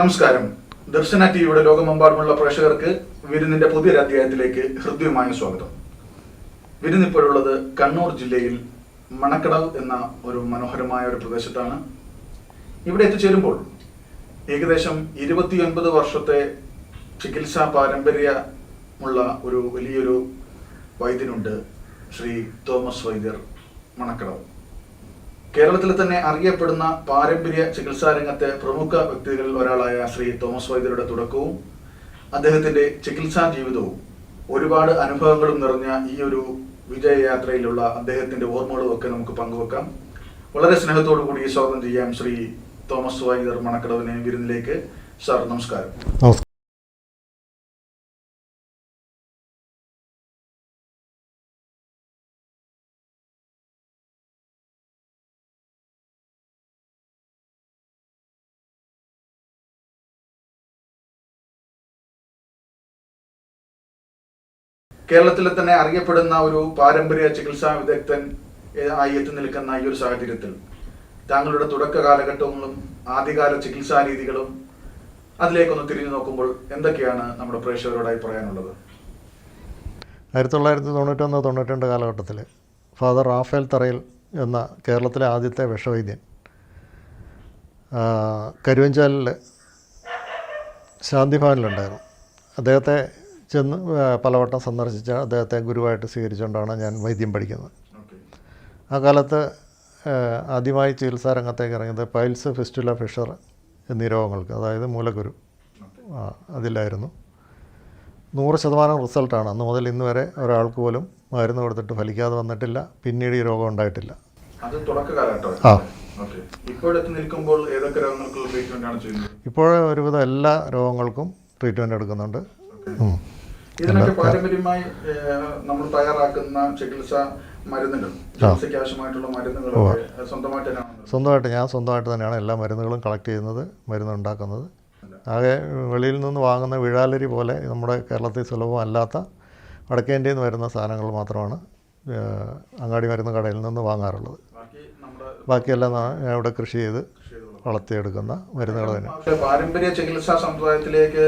നമസ്കാരം. ദർശന ടിവിയുടെ ലോകമെമ്പാടുമുള്ള പ്രേക്ഷകർക്ക് വിരുന്നിന്റെ പുതിയൊരു അധ്യായത്തിലേക്ക് ഹൃദ്യമായ സ്വാഗതം. വിരുന്നിപ്പോഴുള്ളത് കണ്ണൂർ ജില്ലയിൽ മണക്കടൽ എന്ന ഒരു മനോഹരമായ ഒരു പ്രദേശത്താണ്. ഇവിടെ എത്തിച്ചേരുമ്പോൾ ഏകദേശം ഇരുപത്തിയൊൻപത് വർഷത്തെ ചികിത്സാ പാരമ്പര്യമുള്ള ഒരു വലിയൊരു വൈദ്യനുണ്ട് ശ്രീ തോമസ് വൈദ്യർ മണക്കടവ് കേരളത്തിൽ തന്നെ അറിയപ്പെടുന്ന പാരമ്പര്യ ചികിത്സാ രംഗത്തെ പ്രമുഖ വ്യക്തികളിൽ ഒരാളായ ശ്രീ തോമസ് വൈദ്യരുടെ തുടക്കവും അദ്ദേഹത്തിന്റെ ചികിത്സാ ജീവിതവും. ഒരുപാട് അനുഭവങ്ങളും നിറഞ്ഞ ഈ ഒരു വിജയയാത്രയിലുള്ള അദ്ദേഹത്തിന്റെ ഓർമ്മകളും ഒക്കെ നമുക്ക് പങ്കുവെക്കാം. വളരെ സ്നേഹത്തോടു കൂടി സ്വാഗതം ചെയ്യാം ശ്രീ തോമസ് വൈദ്യർ മണക്കടവിനെ വിരുന്നിലേക്ക്. സാർ നമസ്കാരം. കേരളത്തിലെ തന്നെ അറിയപ്പെടുന്ന ഒരു പാരമ്പര്യ ചികിത്സാ വിദഗ്ധൻ ആയി എത്തി നിൽക്കുന്ന ഈ ഒരു സാഹചര്യത്തിൽ താങ്കളുടെ തുടക്ക കാലഘട്ടങ്ങളും ആദ്യകാല ചികിത്സാ രീതികളും അതിലേക്കൊന്ന് തിരിഞ്ഞു നോക്കുമ്പോൾ എന്തൊക്കെയാണ് നമ്മുടെ പ്രേക്ഷകരോടായി പറയാനുള്ളത്? ആയിരത്തി തൊള്ളായിരത്തി തൊണ്ണൂറ്റൊന്ന് തൊണ്ണൂറ്റിരണ്ട് കാലഘട്ടത്തിൽ ഫാദർ റാഫേൽ തറയിൽ എന്ന കേരളത്തിലെ ആദ്യത്തെ വിഷവൈദ്യൻ കരുവഞ്ചാലിൽ ശാന്തിഭവനിലുണ്ടായിരുന്നു. അദ്ദേഹത്തെ ചെന്ന് പലവട്ടം സന്ദർശിച്ച അദ്ദേഹത്തെ ഗുരുവായിട്ട് സ്വീകരിച്ചുകൊണ്ടാണ് ഞാൻ വൈദ്യം പഠിക്കുന്നത്. ആ കാലത്ത് ആദ്യമായി ചികിത്സാ രംഗത്തേക്ക് ഇറങ്ങിയത് പൈൽസ് ഫിസ്റ്റുല ഫിഷർ എന്നീ രോഗങ്ങൾക്ക് അതായത് മൂലക്കുരു. ആ, അതിലായിരുന്നു. നൂറ് ശതമാനം റിസൾട്ടാണ്. അന്ന് മുതൽ ഇന്ന് വരെ ഒരാൾക്ക് പോലും മരുന്ന് കൊടുത്തിട്ട് ഫലിക്കാതെ വന്നിട്ടില്ല. പിന്നീട് ഈ രോഗം ഉണ്ടായിട്ടില്ല. ആ. ഇപ്പോൾ ഒരുവിധം എല്ലാ രോഗങ്ങൾക്കും ട്രീറ്റ്മെന്റ് എടുക്കുന്നുണ്ട്. ഇതിനൊക്കെ പാരമ്പര്യമായി നമ്മൾ തയ്യാറാക്കുന്ന ചികിത്സ മരുന്നുകൾ ചികിത്സയ്ക്ക് ആവശ്യമായിട്ടുള്ള മരുന്നുകളൊക്കെ സ്വന്തമായിട്ട് സ്വന്തമായിട്ട് ഞാൻ സ്വന്തമായിട്ട് തന്നെയാണ് എല്ലാ മരുന്നുകളും കളക്ട് ചെയ്യുന്നത് മരുന്ന് ഉണ്ടാക്കുന്നത് ആകെ വെളിയിൽ നിന്ന് വാങ്ങുന്ന വിഴാലരി പോലെ നമ്മുടെ കേരളത്തിൽ സുലഭമല്ലാത്ത വടക്കേന്ത്യയിൽ നിന്ന് വരുന്ന സാധനങ്ങൾ മാത്രമാണ് അങ്ങാടി മരുന്ന് കടയിൽ നിന്ന് വാങ്ങാറുള്ളത്. ബാക്കിയെല്ലാം ഞാൻ ഇവിടെ കൃഷി ചെയ്ത് വളർത്തിയെടുക്കുന്ന മരുന്നുകൾ തന്നെ പാരമ്പര്യ ചികിത്സാ സമ്പ്രദായത്തിലേക്ക്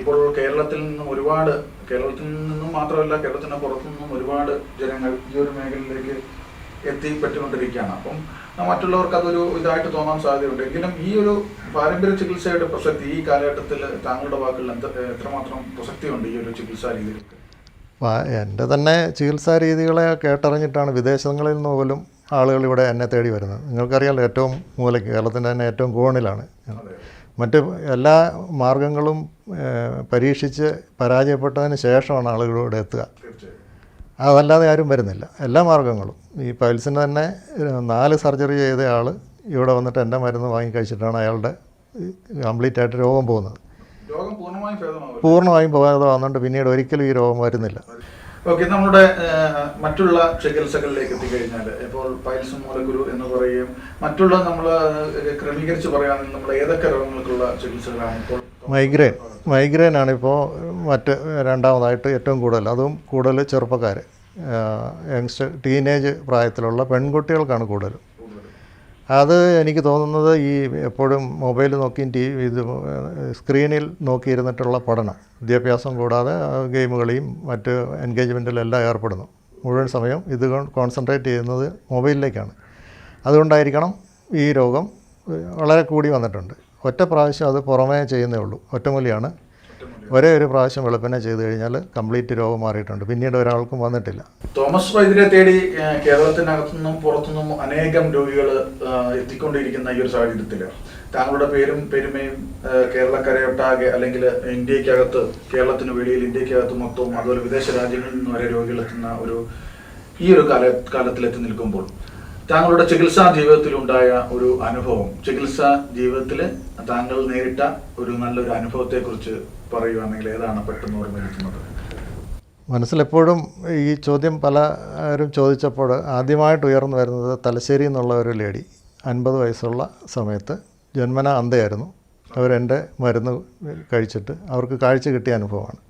ഇപ്പോൾ കേരളത്തിൽ നിന്നും ഒരുപാട് കേരളത്തിൽ നിന്നും മാത്രമല്ല കേരളത്തിന് പുറത്തു നിന്നും ഒരുപാട് ജനങ്ങൾ ഈ ഒരു മേഖലയിലേക്ക് എത്തിപ്പെട്ടുകൊണ്ടിരിക്കുകയാണ്. അപ്പം മറ്റുള്ളവർക്ക് അതൊരു ഇതായിട്ട് തോന്നാൻ സാധ്യതയുണ്ട്. എങ്കിലും ഈ ഒരു പാരമ്പര്യ ചികിത്സയുടെ പ്രസക്തി ഈ കാലഘട്ടത്തിൽ താങ്കളുടെ വാക്കുകളിൽ എന്ത് എത്രമാത്രം പ്രസക്തിയുണ്ട് ഈ ഒരു ചികിത്സാ രീതികൾക്ക് എന്റെ തന്നെ ചികിത്സാ രീതികളെ കേട്ടറിഞ്ഞിട്ടാണ് വിദേശങ്ങളിൽ നിന്ന് പോലും ആളുകൾ ഇവിടെ എന്നെ തേടി വരുന്നത്. നിങ്ങൾക്കറിയാലോ ഏറ്റവും മൂലയ്ക്ക് കേരളത്തിന്റെ തന്നെ ഏറ്റവും കോണിലാണ്. മറ്റ് എല്ലാ മാർഗങ്ങളും പരീക്ഷിച്ച് പരാജയപ്പെട്ടതിന് ശേഷമാണ് ആളുകളിവിടെ എത്തുക. അതല്ലാതെ ആരും വരുന്നില്ല. എല്ലാ മാർഗങ്ങളും. ഈ പൈൽസിന് തന്നെ നാല് സർജറി ചെയ്ത ആൾ ഇവിടെ വന്നിട്ട് എന്റെ മരുന്ന് വാങ്ങിക്കഴിച്ചിട്ടാണ് അയാളുടെ കംപ്ലീറ്റ് ആയിട്ട് രോഗം പോകുന്നത്. പൂർണമായും പോകാതെ വന്നിട്ട് പിന്നീട് ഒരിക്കലും ഈ രോഗം വരുന്നില്ല. ഓക്കെ നമ്മുടെ മറ്റുള്ള ചികിത്സകളിലേക്ക് എത്തിക്കഴിഞ്ഞാൽ ഇപ്പോൾ പൈൽസ് മൂലക്കുരു എന്ന് പറയുകയും മറ്റുള്ള നമ്മൾ ക്രമീകരിച്ച് പറയുകയാണെങ്കിൽ നമ്മൾ ഏതൊക്കെ രോഗങ്ങൾക്കുള്ള ചികിത്സകളാണ് ഇപ്പോൾ മൈഗ്രെയിൻ മൈഗ്രെയിൻ ആണിപ്പോൾ മറ്റ് രണ്ടാമതായിട്ട് ഏറ്റവും കൂടുതൽ. അതും കൂടുതൽ ചെറുപ്പക്കാർ യങ്സ്റ്റർ ടീനേജ് പ്രായത്തിലുള്ള പെൺകുട്ടികൾക്കാണ് കൂടുതലും. അത് എനിക്ക് തോന്നുന്നത് ഈ എപ്പോഴും മൊബൈൽ നോക്കിയും ടി വി ഇത് സ്ക്രീനിൽ നോക്കിയിരുന്നിട്ടുള്ള പഠനം. വിദ്യാഭ്യാസം കൂടാതെ ഗെയിമുകളെയും ഗെയിം കളിയും മറ്റ് എൻഗേജ്മെന്റിലെല്ലാം ഏർപ്പെടുന്നു. മുഴുവൻ സമയം ഇത് കോൺസെൻട്രേറ്റ് ചെയ്യുന്നത് മൊബൈലിലേക്കാണ്. അതുകൊണ്ടായിരിക്കണം ഈ രോഗം വളരെ കൂടി വന്നിട്ടുണ്ട്. ഒറ്റ പ്രാവശ്യം അത് പുറമേ ചെയ്യുന്നേ ഉള്ളൂ. ഒറ്റമൂലിയാണ് ഒരേ ഒരു പ്രാവശ്യം വെളുപ്പിനെ ചെയ്തു കഴിഞ്ഞാൽ കംപ്ലീറ്റ് രോഗം മാറിയിട്ടുണ്ട്. പിന്നീട് ഒരാൾക്കും വന്നിട്ടില്ല. തോമസ് വൈദ്യരെ തേടി കേരളത്തിനകത്തുനിന്നും പുറത്തുനിന്നും അനേകം രോഗികൾ എത്തിക്കൊണ്ടിരിക്കുന്ന ഈ ഒരു സാഹചര്യത്തിൽ താങ്കളുടെ പേരും പെരുമയും കേരളക്കരയൊട്ടാകെ അല്ലെങ്കിൽ ഇന്ത്യക്കകത്ത് കേരളത്തിന് വെളിയിൽ ഇന്ത്യക്കകത്ത് മൊത്തവും അതുപോലെ വിദേശ രാജ്യങ്ങളിൽ നിന്ന് വരെ രോഗികൾ എത്തുന്ന ഒരു ഈ ഒരു കാല കാലത്തിലെത്തി നിൽക്കുമ്പോൾ താങ്കളുടെ ചികിത്സാ ജീവിതത്തിലുണ്ടായ ഒരു അനുഭവം. ചികിത്സാ ജീവിതത്തിൽ താങ്കൾ നേരിട്ട ഒരു നല്ലൊരു അനുഭവത്തെ കുറിച്ച് പറയുകയാണെങ്കിൽ ഏതാണ് പെട്ടെന്ന് ഓർമ്മിക്കുന്നത് മനസ്സിലെപ്പോഴും ഈ ചോദ്യം പലരും ചോദിച്ചപ്പോൾ ആദ്യമായിട്ട് ഉയർന്നു വരുന്നത് തലശ്ശേരി എന്നുള്ള ഒരു ലേഡി അൻപത് വയസ്സുള്ള സമയത്ത് ജന്മന അന്തയായിരുന്നു. അവരെന്റെ മരുന്ന് കഴിച്ചിട്ട് അവർക്ക് കാഴ്ച കിട്ടിയ അനുഭവമാണ്.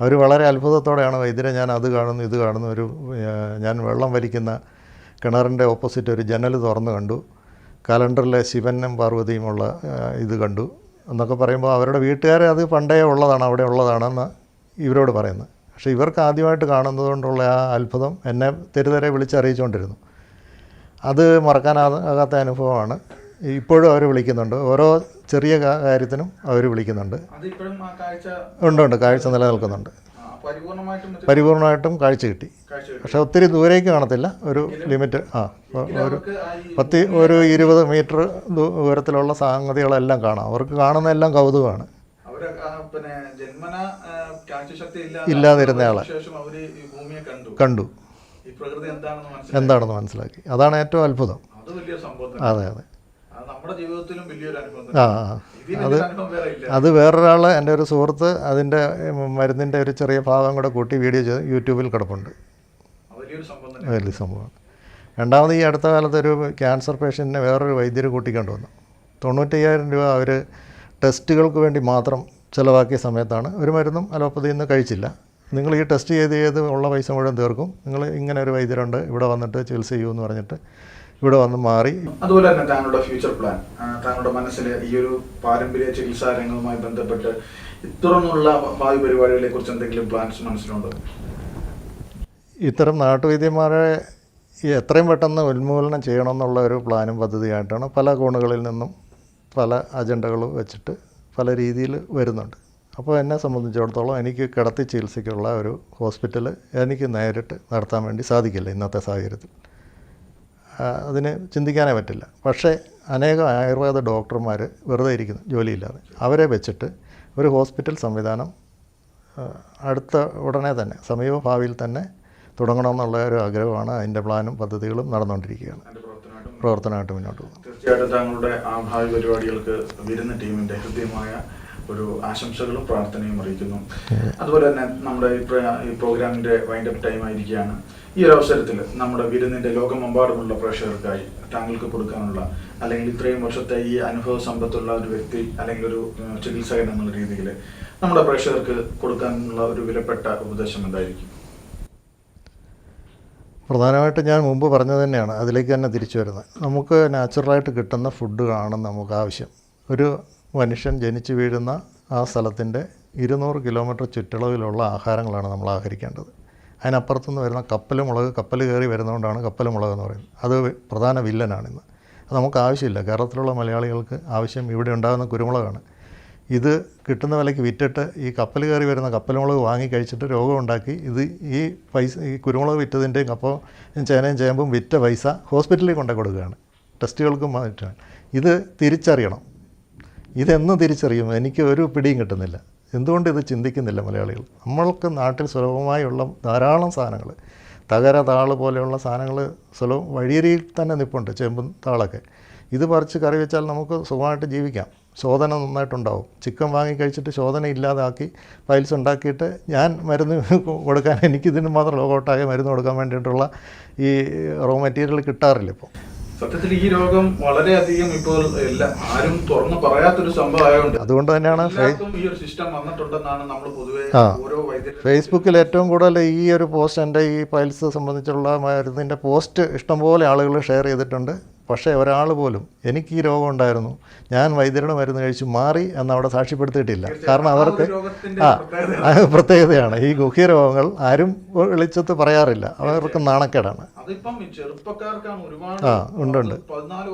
അവർ വളരെ അത്ഭുതത്തോടെയാണ് വൈദ്യരെ ഞാൻ അത് കാണുന്നു ഇത് കാണുന്നു ഒരു ഞാൻ വെള്ളം വലിക്കുന്ന കിണറിന്റെ ഓപ്പോസിറ്റ് ഒരു ജനൽ തുറന്ന് കണ്ടു. കലണ്ടറിലെ ശിവനും പാർവതിയുമുള്ള ഉള്ള ഇത് കണ്ടു. എന്നൊക്കെ പറയുമ്പോൾ അവരുടെ വീട്ടുകാരെ അത് പണ്ടേ ഉള്ളതാണ് അവിടെ ഉള്ളതാണെന്ന് ഇവരോട് പറയുന്നത്. പക്ഷേ ഇവർക്ക് ആദ്യമായിട്ട് കാണുന്നത് കൊണ്ടുള്ള ആ അത്ഭുതം എന്നെ തെരുതെരെ വിളിച്ചറിയിച്ചുകൊണ്ടിരുന്നു. അത് മറക്കാനാകാത്ത അനുഭവമാണ്. ഇപ്പോഴും അവർ വിളിക്കുന്നുണ്ട്. ഓരോ ചെറിയ കാര്യത്തിനും അവർ വിളിക്കുന്നുണ്ട്. ഉണ്ട് ഉണ്ട്. കാഴ്ച നിലനിൽക്കുന്നുണ്ട്. പരിപൂർണമായിട്ടും കാഴ്ച കിട്ടി. പക്ഷെ ഒത്തിരി ദൂരേക്ക് കാണത്തില്ല. ഒരു ലിമിറ്റ് ആ ഒരു ആ പത്ത് ഒരു ഇരുപത് മീറ്റർ ദൂരത്തിലുള്ള സംഗതികളെല്ലാം കാണാം. അവർക്ക് കാണുന്നതെല്ലാം കൗതുകമാണ്. ഇല്ലാതിരുന്നയാളെ ആ ഇല്ലാതിരുന്ന ആളെ. കണ്ടു. എന്താണെന്ന് മനസ്സിലാക്കി. അതാണ് ഏറ്റവും അത്ഭുതം. അത് അതെ അതെ. അത് അത് വേറൊരാൾ എന്റെ ഒരു സുഹൃത്ത് അതിന്റെ മരുന്നിന്റെ ഒരു ചെറിയ ഭാഗം കൂടെ കൂട്ടി വീഡിയോ ചെയ്ത് യൂട്യൂബിൽ കിടപ്പുണ്ട്. വലിയ സംഭവമാണ്. രണ്ടാമത് ഈ അടുത്ത കാലത്ത് ഒരു ക്യാൻസർ പേഷ്യന്റിനെ വേറൊരു വൈദ്യർ കൂട്ടിക്കൊണ്ട് വന്നു. തൊണ്ണൂറ്റയ്യായിരം രൂപ അവർ ടെസ്റ്റുകൾക്ക് വേണ്ടി മാത്രം ചിലവാക്കിയ സമയത്താണ് ഒരു മരുന്നും അലോപ്പതി നിന്ന് കഴിച്ചില്ല. നിങ്ങൾ ഈ ടെസ്റ്റ് ചെയ്ത് ചെയ്ത് ഉള്ള പൈസ മുഴുവൻ തീർക്കും. നിങ്ങൾ ഇങ്ങനെ ഒരു വൈദ്യരുണ്ട് ഇവിടെ വന്നിട്ട് ചികിത്സ ചെയ്യൂ എന്ന് പറഞ്ഞിട്ട് ഇവിടെ വന്ന് മാറി. അതുപോലെ തന്നെ താങ്കളുടെ ഫ്യൂച്ചർ പ്ലാൻ താങ്കളുടെ മനസ്സിൽ ഈ ഒരു പാരമ്പര്യ ചികിത്സാ രംഗവുമായി ബന്ധപ്പെട്ട് ഇത്തരമുള്ള ഭാവി പരിപാടികളെ കുറിച്ച് എന്തെങ്കിലും പ്ലാൻസ് മനസ്സിലുണ്ടോ? ഇത്തരം നാട്ടുവൈദ്യന്മാരെ എത്രയും പെട്ടെന്ന് ഉന്മൂലനം ചെയ്യണമെന്നുള്ള ഒരു പ്ലാനും പദ്ധതിയായിട്ടാണ് പല കോണുകളിൽ നിന്നും പല അജണ്ടകളും വെച്ചിട്ട് പല രീതിയിൽ വരുന്നുണ്ട്. അപ്പോൾ എന്നെ സംബന്ധിച്ചിടത്തോളം എനിക്ക് കിടത്തി ചികിത്സയ്ക്കുള്ള ഒരു ഹോസ്പിറ്റൽ എനിക്ക് നേരിട്ട് നടത്താൻ വേണ്ടി സാധിക്കില്ല ഇന്നത്തെ സാഹചര്യത്തിൽ. അതിന് ചിന്തിക്കാനേ പറ്റില്ല. പക്ഷേ അനേകം ആയുർവേദ ഡോക്ടർമാർ വെറുതെ ഇരിക്കുന്നു ജോലിയില്ലാതെ. അവരെ വെച്ചിട്ട് ഒരു ഹോസ്പിറ്റൽ സംവിധാനം അടുത്ത ഉടനെ തന്നെ സമീപ ഭാവിയിൽ തന്നെ തുടങ്ങണമെന്നുള്ള ഒരു ആഗ്രഹമാണ് അതിന്റെ പ്ലാനും പദ്ധതികളും നടന്നുകൊണ്ടിരിക്കുകയാണ്. പ്രവർത്തനമായിട്ടും മുന്നോട്ട് പോകും തീർച്ചയായിട്ടും താങ്കളുടെ ആ ഭാവി പരിപാടികൾക്ക് വിരുന്ന ടീമിന്റെ ഹൃദ്യമായ ഒരു ആശംസകളും പ്രാർത്ഥനയും അറിയിക്കുന്നു. അതുപോലെ തന്നെ നമ്മുടെ ഈ പ്ര- ഈ പ്രോഗ്രാമിന്റെ വൈൻഡ് അപ്പ് ടൈം ആയിരിക്കുകയാണ്. ഈ ഒരു അവസരത്തിൽ നമ്മുടെ വിരുന്നിന്റെ ലോകമെമ്പാടുമുള്ള പ്രേക്ഷകർക്കായി താങ്കൾക്ക് കൊടുക്കാനുള്ള അല്ലെങ്കിൽ ഇത്രയും വർഷത്തെ ഈ അനുഭവ സമ്പത്തുള്ള ഒരു വ്യക്തി അല്ലെങ്കിൽ ഒരു ചികിത്സകൻ എന്നുള്ള രീതിയിൽ നമ്മുടെ പ്രേക്ഷകർക്ക് കൊടുക്കാനുള്ള ഒരു വിലപ്പെട്ട ഉപദേശം എന്തായിരിക്കും? പ്രധാനമായിട്ട് ഞാൻ മുമ്പ് പറഞ്ഞത് തന്നെയാണ് അതിലേക്ക് തന്നെ തിരിച്ചു വരുന്നത്. നമുക്ക് നാച്ചുറലായിട്ട് കിട്ടുന്ന ഫുഡാണ് നമുക്ക് ആവശ്യം. ഒരു മനുഷ്യൻ ജനിച്ചു വീഴുന്ന ആ സ്ഥലത്തിന്റെ ഇരുന്നൂറ് കിലോമീറ്റർ ചുറ്റളവിലുള്ള ആഹാരങ്ങളാണ് നമ്മൾ ആഹരിക്കേണ്ടത്. അതിനപ്പുറത്തുനിന്ന് വരുന്ന കപ്പൽ മുളക് കപ്പൽ കയറി വരുന്നതുകൊണ്ടാണ് കപ്പൽ മുളക് എന്ന് പറയുന്നത്. അത് പ്രധാന വില്ലനാണിന്ന് അത് നമുക്ക് ആവശ്യമില്ല. കേരളത്തിലുള്ള മലയാളികൾക്ക് ആവശ്യം ഇവിടെ ഉണ്ടാകുന്ന കുരുമുളകാണ്. ഇത് കിട്ടുന്ന വിലയ്ക്ക് വിറ്റിട്ട് ഈ കപ്പൽ കയറി വരുന്ന കപ്പൽമുളക് വാങ്ങി കഴിച്ചിട്ട് രോഗം ഉണ്ടാക്കി ഇത് ഈ പൈസ ഈ കുരുമുളക് വിറ്റതിന്റെയും കപ്പം ചേനയും ചേമ്പും വിറ്റ പൈസ ഹോസ്പിറ്റലിൽ കൊണ്ടു കൊടുക്കുകയാണ്. ടെസ്റ്റുകൾക്കും മാറ്റാൻ. ഇത് തിരിച്ചറിയണം. ഇതെന്ന് തിരിച്ചറിയും. എനിക്ക് ഒരു പിടിയും കിട്ടുന്നില്ല. എന്തുകൊണ്ട് ഇത് ചിന്തിക്കുന്നില്ല മലയാളികൾ? നമ്മൾക്ക് നാട്ടിൽ സുലഭമായുള്ള ധാരാളം സാധനങ്ങൾ. തകര താൾ പോലെയുള്ള സാധനങ്ങൾ സുലഭം വഴിയരിയിൽ തന്നെ നിൽപ്പുണ്ട് ചെമ്പും താളൊക്കെ. ഇത് പറിച്ച് കറി വെച്ചാൽ നമുക്ക് സുഖമായിട്ട് ജീവിക്കാം. ശോധന നന്നായിട്ടുണ്ടാവും. ചിക്കൻ വാങ്ങി കഴിച്ചിട്ട് ശോധന ഇല്ലാതാക്കി ഫയൽസ് ഉണ്ടാക്കിയിട്ട് ഞാൻ മരുന്ന് കൊടുക്കാൻ എനിക്കിതിന് മാത്രം ലോകോട്ടാകെ മരുന്ന് കൊടുക്കാൻ വേണ്ടിയിട്ടുള്ള ഈ റോ മെറ്റീരിയൽ കിട്ടാറില്ല ഇപ്പോൾ സത്യത്തിൽ ഈ രോഗം വളരെയധികം ഇപ്പോൾ എല്ലാ ആരും തുറന്നു പറയാത്തൊരു സംഭവമായതുകൊണ്ട് അതുകൊണ്ട് തന്നെയാണ് ഈ ഒരു സിസ്റ്റം വന്നിട്ടുണ്ടെന്നാണ് നമ്മൾ പൊതുവേ. ഓരോ ഫേസ്ബുക്കിൽ ഏറ്റവും കൂടുതൽ ഈ ഒരു പോസ്റ്റ് എന്റെ ഈ ഫയൽസ് സംബന്ധിച്ചുള്ള മരുന്നിന്റെ പോസ്റ്റ് ഇഷ്ടംപോലെ ആളുകൾ ഷെയർ ചെയ്തിട്ടുണ്ട്. പക്ഷേ ഒരാൾ പോലും എനിക്ക് ഈ രോഗം ഉണ്ടായിരുന്നു. ഞാൻ വൈദ്യരുടെ മരുന്ന് കഴിച്ച് മാറി എന്ന് അവിടെ സാക്ഷ്യപ്പെടുത്തിയിട്ടില്ല. കാരണം അവർക്ക് ആ പ്രത്യേകതയാണ്. ഈ ഗുഹ്യ രോഗങ്ങൾ ആരും വെളിച്ചത്ത് പറയാറില്ല. അവർക്ക് നാണക്കേടാണ്. ആ ഉണ്ട് ഉണ്ട്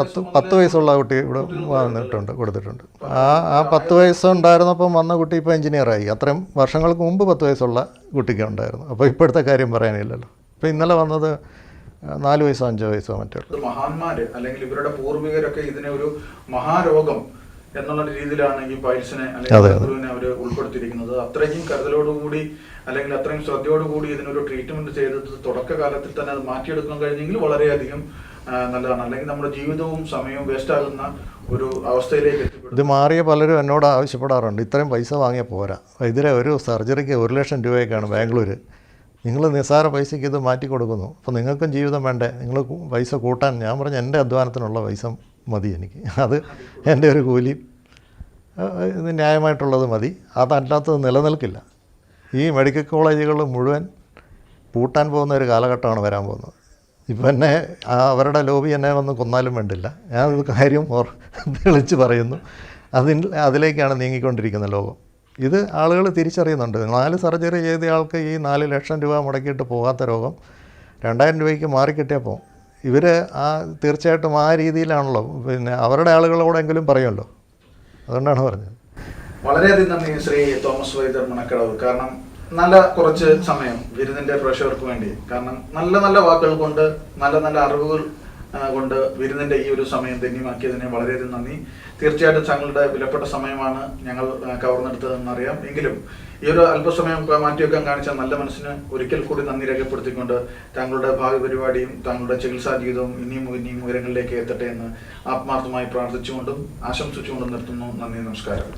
പത്ത് പത്ത് വയസ്സുള്ള കുട്ടി ഇവിടെ വന്നിട്ടുണ്ട് കൊടുത്തിട്ടുണ്ട്. ആ ആ പത്ത് വയസ്സുണ്ടായിരുന്നപ്പം വന്ന കുട്ടി ഇപ്പോൾ എഞ്ചിനീയറായി. അത്രയും വർഷങ്ങൾക്ക് മുമ്പ് പത്ത് വയസ്സുള്ള കുട്ടിക്ക് ഉണ്ടായിരുന്നു. അപ്പോൾ ഇപ്പോഴത്തെ കാര്യം പറയാനില്ലല്ലോ. ഇപ്പോൾ ഇന്നലെ വന്നത് നാല് വയസ്സോ അഞ്ചോ വയസ്സോ മറ്റേ ഉള്ളൂ. ഇത് മഹാന്മാര് അല്ലെങ്കിൽ ഇവരുടെ പൂർവികരൊക്കെ ഇതിനെ ഒരു മഹാരോഗം എന്നുള്ള രീതിയിലാണ് ഈ പൈൽസിനെ അല്ലെങ്കിൽ അവർ ഉൾപ്പെടുത്തിയിരിക്കുന്നത്. അത്രയും കരുതലോടുകൂടി അല്ലെങ്കിൽ അത്രയും ശ്രദ്ധയോടുകൂടി ഇതിനൊരു ട്രീറ്റ്മെന്റ് ചെയ്തത് തുടക്കകാലത്തിൽ തന്നെ അത് മാറ്റിയെടുക്കാൻ കഴിഞ്ഞെങ്കിൽ വളരെയധികം നല്ലതാണ്. അല്ലെങ്കിൽ നമ്മുടെ ജീവിതവും സമയവും വേസ്റ്റ് ആകുന്ന ഒരു അവസ്ഥയിലേക്ക് ഇത് മാറിയ പലരും എന്നോട് ആവശ്യപ്പെടാറുണ്ട്. ഇത്രയും പൈസ വാങ്ങിയാൽ പോരാ. ഇതിലെ ഒരു സർജറിക്ക് ഒരു ലക്ഷം രൂപയൊക്കെയാണ് ബാംഗ്ലൂർ നിങ്ങൾ നിസ്സാര പൈസയ്ക്ക് ഇത് മാറ്റി കൊടുക്കുന്നു. അപ്പോൾ നിങ്ങൾക്കും ജീവിതം വേണ്ടേ? നിങ്ങൾ പൈസ കൂട്ടാൻ. ഞാൻ പറഞ്ഞ എന്റെ അധ്വാനത്തിനുള്ള പൈസ മതി എനിക്ക്. അത് എന്റെ ഒരു കൂലി. ഇത് ന്യായമായിട്ടുള്ളത് മതി. അതല്ലാത്തത് നിലനിൽക്കില്ല. ഈ മെഡിക്കൽ കോളേജുകൾ മുഴുവൻ പൂട്ടാൻ പോകുന്ന ഒരു കാലഘട്ടമാണ് വരാൻ പോകുന്നത്. ഇപ്പം എന്നെ അവരുടെ ലോബി എന്നെ വന്ന് കൊന്നാലും വേണ്ടില്ല. ഒരു കാര്യം ഓർ തെളിച്ച് പറയുന്നു. അതിൽ അതിലേക്കാണ് നീങ്ങിക്കൊണ്ടിരിക്കുന്ന ലോകം. ഇത് ആളുകൾ തിരിച്ചറിയുന്നുണ്ട്. നാല് സർജറി ചെയ്ത ആൾക്ക് ഈ നാല് ലക്ഷം രൂപ മുടക്കിയിട്ട് പോകാത്ത രോഗം രണ്ടായിരം രൂപയ്ക്ക് മാറിക്കിട്ടിയപ്പോൾ ഇവർ ആ തീർച്ചയായിട്ടും ആ രീതിയിലാണല്ലോ. പിന്നെ അവരുടെ ആളുകളോടെങ്കിലും പറയുമല്ലോ. അതുകൊണ്ടാണ് പറഞ്ഞത്. വളരെയധികം നന്ദി ശ്രീ തോമസ് വൈദ്യർ മണക്കടവ്. കാരണം നല്ല കുറച്ച് സമയം വിരുന്നിന്റെ പ്രേക്ഷകർക്ക് വേണ്ടി. കാരണം നല്ല നല്ല വാക്കുകൾ കൊണ്ട് നല്ല നല്ല അറിവുകൾ കൊണ്ട് വിരുന്നിന്റെ ഈ ഒരു സമയം ധന്യമാക്കിയതിന് വളരെയധികം നന്ദി. തീർച്ചയായിട്ടും താങ്കളുടെ വിലപ്പെട്ട സമയമാണ് ഞങ്ങൾ കവർന്നെടുത്തതെന്നറിയാം. എങ്കിലും ഈ ഒരു അല്പസമയം മാറ്റിവെക്കാൻ കാണിച്ച നല്ല മനസ്സിന് ഒരിക്കൽ കൂടി നന്ദി രേഖപ്പെടുത്തിക്കൊണ്ട് താങ്കളുടെ ഭാവി പരിപാടിയും താങ്കളുടെ ചികിത്സാ ജീവിതവും ഇനിയും ഇനിയും ഉയരങ്ങളിലേക്ക് എത്തട്ടെ എന്ന് ആത്മാർത്ഥമായി പ്രാർത്ഥിച്ചുകൊണ്ടും ആശംസിച്ചുകൊണ്ടും നിർത്തുന്നു. നന്ദി നമസ്കാരം.